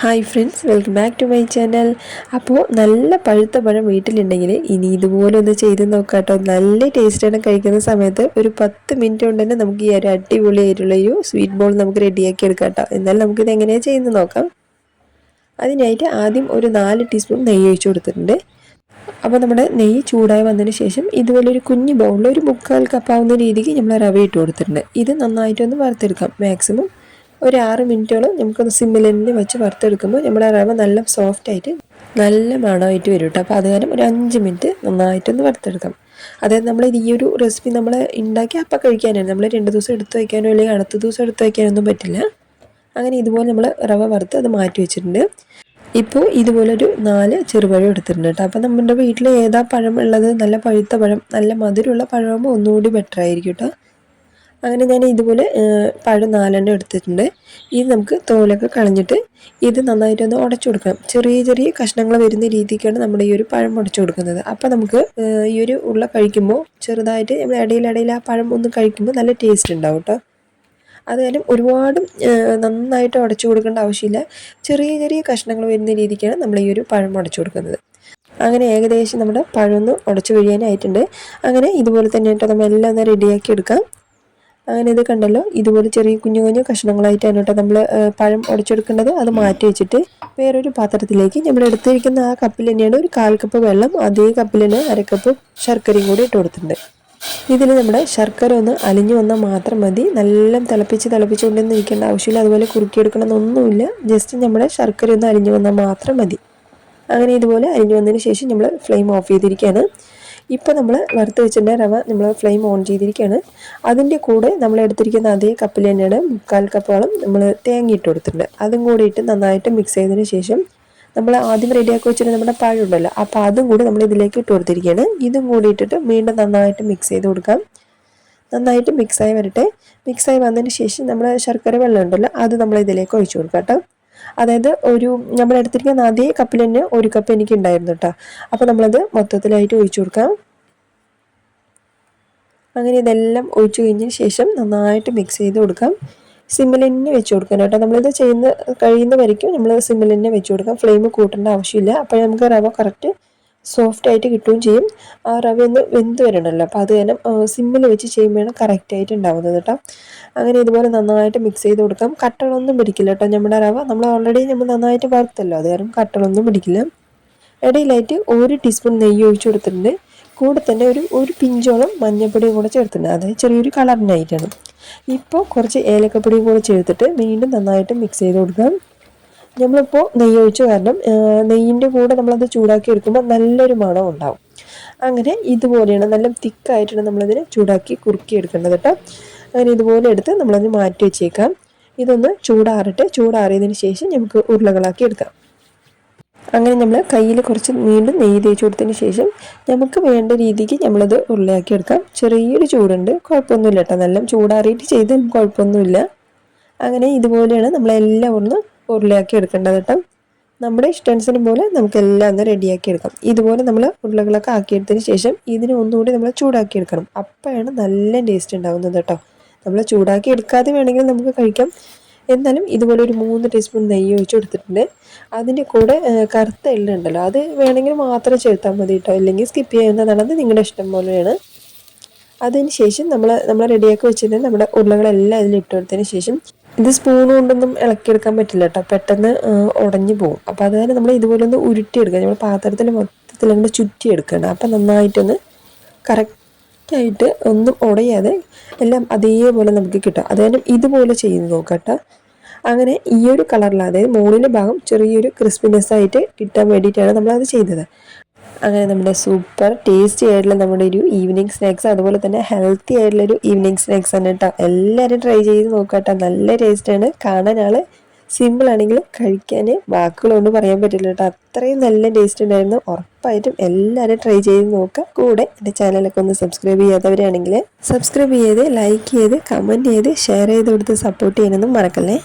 Hi friends welcome back to my channel അപ്പോൾ നല്ല പഴുത്ത പഴം വീട്ടിലുണ്ടെങ്കിൽ ഇനി ഇതുപോലെ ഒന്ന് ചെയ്ത് നോക്കാം കേട്ടോ. നല്ല ടേസ്റ്റാണ് കഴിക്കുന്ന സമയത്ത് ഒരു പത്ത് മിനിറ്റ് കൊണ്ട് തന്നെ നമുക്ക് ഈ ഒരു അടിപൊളിയായിട്ടുള്ള ഒരു സ്വീറ്റ് ബോൾ നമുക്ക് റെഡിയാക്കി എടുക്കാം കേട്ടോ. എന്നാലും നമുക്കിത് എങ്ങനെയാണ് ചെയ്യുന്നത് നോക്കാം. അതിനായിട്ട് ആദ്യം ഒരു നാല് ടീസ്പൂൺ നെയ്യ് ഒഴിച്ചു കൊടുത്തിട്ടുണ്ട്. അപ്പോൾ നമ്മുടെ നെയ്യ് ചൂടായി വന്നതിന് ശേഷം ഇതുപോലെ ഒരു കുഞ്ഞു ബൗളിൽ ഒരു മുക്കാൽ കപ്പാവുന്ന രീതിക്ക് നമ്മൾ റവ ഇട്ട് കൊടുത്തിട്ടുണ്ട്. ഇത് നന്നായിട്ടൊന്ന് വറുത്തെടുക്കാം. മാക്സിമം ഒരു ആറ് മിനിറ്റോളം നമുക്കൊന്ന് സിമ്മിൽ തന്നെ വെച്ച് വറുത്തെടുക്കുമ്പോൾ നമ്മുടെ റവ നല്ല സോഫ്റ്റ് ആയിട്ട് നല്ല മണമായിട്ട് വരും കേട്ടോ. അപ്പോൾ അത് കാരണം ഒരു അഞ്ച് മിനിറ്റ് നന്നായിട്ടൊന്ന് വറുത്തെടുക്കാം. അതായത് നമ്മൾ ഈ ഒരു റെസിപ്പി നമ്മൾ ഉണ്ടാക്കി അപ്പം കഴിക്കാനാണ്. നമ്മൾ രണ്ട് ദിവസം എടുത്ത് വയ്ക്കാനോ അല്ലെങ്കിൽ അടുത്ത ദിവസം എടുത്ത് വയ്ക്കാനൊന്നും പറ്റില്ല. അങ്ങനെ ഇതുപോലെ നമ്മൾ റവ വറുത്ത് അത് മാറ്റി വെച്ചിട്ടുണ്ട്. ഇപ്പോൾ ഇതുപോലൊരു നാല് ചെറുപഴം എടുത്തിട്ടുണ്ട് കേട്ടോ. അപ്പം നമ്മുടെ വീട്ടിൽ ഏതാ പഴം ഉള്ളത്? നല്ല പഴുത്ത പഴം നല്ല മധുരമുള്ള പഴമാകുമ്പോൾ ഒന്നുകൂടി ബെറ്റർ ആയിരിക്കും കേട്ടോ. അങ്ങനെ ഞാൻ ഇതുപോലെ പഴം നാലെണ്ണം എടുത്തിട്ടുണ്ട്. ഇത് നമുക്ക് തോലൊക്കെ കളഞ്ഞിട്ട് ഇത് നന്നായിട്ടൊന്ന് ഉടച്ചു കൊടുക്കണം. ചെറിയ ചെറിയ കഷ്ണങ്ങൾ വരുന്ന രീതിക്കാണ് നമ്മുടെ ഈ ഒരു പഴം ഉടച്ചു കൊടുക്കുന്നത്. അപ്പോൾ നമുക്ക് ഈ ഒരു ഉള്ള കഴിക്കുമ്പോൾ ചെറുതായിട്ട് നമ്മൾ ഇടയിലിടയിൽ ആ പഴം ഒന്ന് കഴിക്കുമ്പോൾ നല്ല ടേസ്റ്റ് ഉണ്ടാവും കേട്ടോ അതുകാരം ഒരുപാട് നന്നായിട്ട് ഉടച്ചു കൊടുക്കേണ്ട ആവശ്യമില്ല. ചെറിയ ചെറിയ കഷ്ണങ്ങൾ വരുന്ന രീതിക്കാണ് നമ്മൾ ഈ ഒരു പഴം ഉടച്ചു കൊടുക്കുന്നത്. അങ്ങനെ ഏകദേശം നമ്മുടെ പഴമൊന്ന് ഉടച്ചു കഴിയാനായിട്ടുണ്ട്. അങ്ങനെ ഇതുപോലെ തന്നെ നമ്മൾ എല്ലാം ഒന്ന് റെഡിയാക്കി എടുക്കാം. അങ്ങനെ ഇത് കണ്ടല്ലോ. ഇതുപോലെ ചെറിയ കുഞ്ഞു കുഞ്ഞു കഷ്ണങ്ങളായിട്ടാണ് കേട്ടോ നമ്മൾ പഴം ഉടച്ചെടുക്കേണ്ടത് അത് മാറ്റി വെച്ചിട്ട് വേറൊരു പാത്രത്തിലേക്ക് നമ്മൾ എടുത്തിരിക്കുന്ന ആ കപ്പിൽ തന്നെയാണ് ഒരു കാൽ കപ്പ് വെള്ളം അതേ കപ്പിൽ തന്നെ അരക്കപ്പ് ശർക്കരയും കൂടി ഇട്ട് കൊടുത്തിട്ടുണ്ട്. ഇതിൽ നമ്മുടെ ശർക്കര ഒന്ന് അലിഞ്ഞു വന്നാൽ മാത്രം മതി. നല്ല തിളപ്പിച്ച് തിളപ്പിച്ചുകൊണ്ടൊന്നും ഇരിക്കേണ്ട ആവശ്യമില്ല. അതുപോലെ കുറുക്കിയെടുക്കണമെന്നൊന്നുമില്ല. ജസ്റ്റ് നമ്മുടെ ശർക്കര ഒന്ന് അലിഞ്ഞു വന്നാൽ മാത്രം മതി. അങ്ങനെ ഇതുപോലെ അലിഞ്ഞു വന്നതിന് ശേഷം നമ്മൾ ഫ്ലെയിം ഓഫ് ചെയ്തിരിക്കുകയാണ്. ഇപ്പോൾ നമ്മൾ വറുത്ത് വെച്ചിട്ട് റവ നമ്മൾ ഫ്ലെയിം ഓൺ ചെയ്തിരിക്കുകയാണ് അതിന്റെ കൂടെ നമ്മൾ എടുത്തിരിക്കുന്ന അതേ കപ്പിൽ തന്നെയാണ് മുക്കാൽ കപ്പോളം നമ്മൾ തേങ്ങ ഇട്ട് കൊടുത്തിട്ടുണ്ട്. അതും കൂടി ഇട്ട് നന്നായിട്ട് മിക്സ് ചെയ്തതിന് ശേഷം നമ്മൾ ആദ്യം റെഡിയാക്കി വെച്ചിട്ട് നമ്മുടെ പഴം ഉണ്ടല്ലോ അപ്പോൾ അതും കൂടി നമ്മൾ ഇതിലേക്ക് ഇട്ട് കൊടുത്തിരിക്കുകയാണ് ഇതും കൂടി ഇട്ടിട്ട് വീണ്ടും നന്നായിട്ട് മിക്സ് ചെയ്ത് കൊടുക്കാം. നന്നായിട്ട് മിക്സായി വരട്ടെ. മിക്സായി വന്നതിന് ശേഷം നമ്മൾ ശർക്കര വെള്ളം ഉണ്ടല്ലോ അത് നമ്മൾ ഇതിലേക്ക് ഒഴിച്ചു കൊടുക്കാം കേട്ടോ. അതായത് ഒരു നമ്മൾ എടുത്തിരിക്കുന്ന അതേ കപ്പിൽ തന്നെ ഒരു കപ്പ് എനിക്ക് ഉണ്ടായിരുന്നു കേട്ടോ അപ്പോൾ നമ്മളത് മൊത്തത്തിലായിട്ട് ഒഴിച്ചു കൊടുക്കാം. അങ്ങനെ ഇതെല്ലാം ഒഴിച്ചു കഴിഞ്ഞതിന് ശേഷം നന്നായിട്ട് മിക്സ് ചെയ്ത് കൊടുക്കാം. സിമ്മിൽ തന്നെ വെച്ച് കൊടുക്കണം കേട്ടോ നമ്മളിത് ചെയ്യുന്ന കഴിയുന്ന വരയ്ക്കും നമ്മൾ സിമ്മിൽ തന്നെ വെച്ച് കൊടുക്കാം. ഫ്ലെയിം കൂട്ടേണ്ട ആവശ്യമില്ല. അപ്പോൾ നമുക്ക് റവ കറക്റ്റ് സോഫ്റ്റ് ആയിട്ട് കിട്ടുകയും ചെയ്യും. ആ റവ ഒന്ന് വെന്ത് വരണമല്ലോ അപ്പോൾ അത് കാരണം സിമ്മിൽ വെച്ച് ചെയ്യുമ്പോഴാണ് കറക്റ്റായിട്ട് ഉണ്ടാവുന്നത് കേട്ടോ. അങ്ങനെ ഇതുപോലെ നന്നായിട്ട് മിക്സ് ചെയ്ത് കൊടുക്കാം. കട്ടളൊന്നും പിടിക്കില്ല കേട്ടോ നമ്മുടെ റവ. നമ്മൾ ഓൾറെഡി നമ്മൾ നന്നായിട്ട് വറുത്തല്ലോ. അത് കാരണം കട്ടളൊന്നും പിടിക്കില്ല. ഇടയിലായിട്ട് ഒരു ടീസ്പൂൺ നെയ്യ് ഒഴിച്ചു കൊടുത്തിട്ടുണ്ട്. കൂടെ തന്നെ ഒരു ഒരു പിഞ്ചോളം മഞ്ഞൾപ്പൊടിയും കൂടെ ചേർത്തിട്ടുണ്ട്. അതായത് ചെറിയൊരു കളറിനായിട്ടാണ് ഇപ്പോൾ കുറച്ച് ഏലക്കപ്പൊടിയും കൂടെ ചേർത്തിട്ട് വീണ്ടും നന്നായിട്ട് മിക്സ് ചെയ്ത് കൊടുക്കാം. നമ്മളിപ്പോൾ നെയ്യ് ഒഴിച്ചു കാരണം നെയ്യിന്റെ കൂടെ നമ്മളത് ചൂടാക്കി എടുക്കുമ്പോൾ നല്ലൊരു മണം ഉണ്ടാവും. അങ്ങനെ ഇതുപോലെയാണ് നല്ല തിക്കായിട്ടാണ് നമ്മളതിനെ ചൂടാക്കി കുറുക്കി എടുക്കേണ്ടത് കേട്ടോ. അങ്ങനെ ഇതുപോലെ എടുത്ത് നമ്മളത് മാറ്റി വെച്ചേക്കാം. ഇതൊന്ന് ചൂടാറട്ടെ. ചൂടാറിയതിന് ശേഷം നമുക്ക് ഉരുളകളാക്കി എടുക്കാം. അങ്ങനെ നമ്മൾ കയ്യിൽ കുറച്ച് വീണ്ടും നെയ്യ് തേച്ച് കൊടുത്തതിന് ശേഷം നമുക്ക് വേണ്ട രീതിക്ക് നമ്മളത് ഉരുളയാക്കി എടുക്കാം. ചെറിയൊരു ചൂടുണ്ട്. കുഴപ്പമൊന്നുമില്ല കേട്ടോ. നല്ല ചൂടാറിയിട്ട് ചെയ്താലും കുഴപ്പമൊന്നുമില്ല. അങ്ങനെ ഇതുപോലെയാണ് നമ്മളെല്ലാം ഒന്ന് ഉരുളയാക്കി എടുക്കേണ്ടത് കേട്ടോ. നമ്മുടെ ഇഷ്ടാനുസരണം പോലെ നമുക്ക് എല്ലാം ഒന്ന് റെഡിയാക്കി എടുക്കാം. ഇതുപോലെ നമ്മൾ ഉരുളകളൊക്കെ ആക്കിയെടുത്തതിന് ശേഷം ഇതിനെ ഒന്നുകൂടി നമ്മൾ ചൂടാക്കി എടുക്കണം. അപ്പോഴാണ് നല്ല ടേസ്റ്റ് ഉണ്ടാകുന്നത് കേട്ടോ. നമ്മൾ ചൂടാക്കി എടുക്കാതെ വേണമെങ്കിൽ നമുക്ക് കഴിക്കാം. എന്നാലും ഇതുപോലെ ഒരു മൂന്ന് ടീസ്പൂൺ നെയ്യ് ഒഴിച്ച് കൊടുത്തിട്ടുണ്ട്. അതിന്റെ കൂടെ കറുത്ത എള്ളുണ്ടല്ലോ അത് വേണമെങ്കിൽ മാത്രം ചേർത്താൽ മതി കേട്ടോ. അല്ലെങ്കിൽ സ്കിപ്പ് ചെയ്യുന്നതാണ് അത് നിങ്ങളുടെ ഇഷ്ടം പോലെയാണ്. അതിന് ശേഷം നമ്മൾ നമ്മൾ റെഡിയാക്കി വെച്ചിട്ടുണ്ടെങ്കിൽ നമ്മുടെ ഉരുളകളെല്ലാം അതിൽ ഇട്ട് കൊടുത്തതിന് ശേഷം ഇത് സ്പൂൺ കൊണ്ടൊന്നും ഇളക്കിയെടുക്കാൻ പറ്റില്ല കേട്ടോ പെട്ടെന്ന് ഉടഞ്ഞു പോകും. അപ്പോൾ അതുകാരണം നമ്മൾ ഇതുപോലെ ഒന്ന് ഉരുട്ടിയെടുക്കുക. നമ്മൾ പാത്രത്തിൽ മൊത്തത്തിൽ അങ്ങോട്ട് ചുറ്റിയെടുക്കണം അപ്പം നന്നായിട്ടൊന്ന് കറക്റ്റായിട്ട് ഒന്നും ഉടയാതെ എല്ലാം അതേപോലെ നമുക്ക് കിട്ടും. അതുകാരണം ഇതുപോലെ ചെയ്ത് നോക്കാം കേട്ടോ അങ്ങനെ ഈ ഒരു കളറിൽ അതായത് മുകളിലെ ഭാഗം ചെറിയൊരു ക്രിസ്പിനെസ് ആയിട്ട് കിട്ടാൻ വേണ്ടിയിട്ടാണ് നമ്മളത് ചെയ്തത്. അങ്ങനെ നമ്മുടെ സൂപ്പർ ടേസ്റ്റി ആയിട്ടുള്ള നമ്മുടെ ഒരു ഈവനിങ് സ്നാക്സ് അതുപോലെ തന്നെ ഹെൽത്തി ആയിട്ടുള്ള ഒരു ഈവനിങ് സ്നാക്സ് ആണ് കേട്ടോ എല്ലാവരും ട്രൈ ചെയ്ത് നോക്കാട്ടോ നല്ല ടേസ്റ്റാണ് കാണാൻ ആൾ സിമ്പിൾ ആണെങ്കിലും കഴിക്കാൻ വാക്കുകളൊന്നും പറയാൻ പറ്റില്ല കേട്ടോ അത്രയും നല്ല ടേസ്റ്റ് ഉണ്ടായിരുന്നു. ഉറപ്പായിട്ടും എല്ലാവരും ട്രൈ ചെയ്ത് നോക്കുക കൂടെ എന്റെ ചാനലൊക്കെ ഒന്ന് സബ്സ്ക്രൈബ് ചെയ്യാത്തവരാണെങ്കിൽ സബ്സ്ക്രൈബ് ചെയ്ത് ലൈക്ക് ചെയ്ത് കമന്റ് ചെയ്ത് ഷെയർ ചെയ്ത് കൊടുത്ത് സപ്പോർട്ട് ചെയ്യാനൊന്നും മറക്കല്ലേ?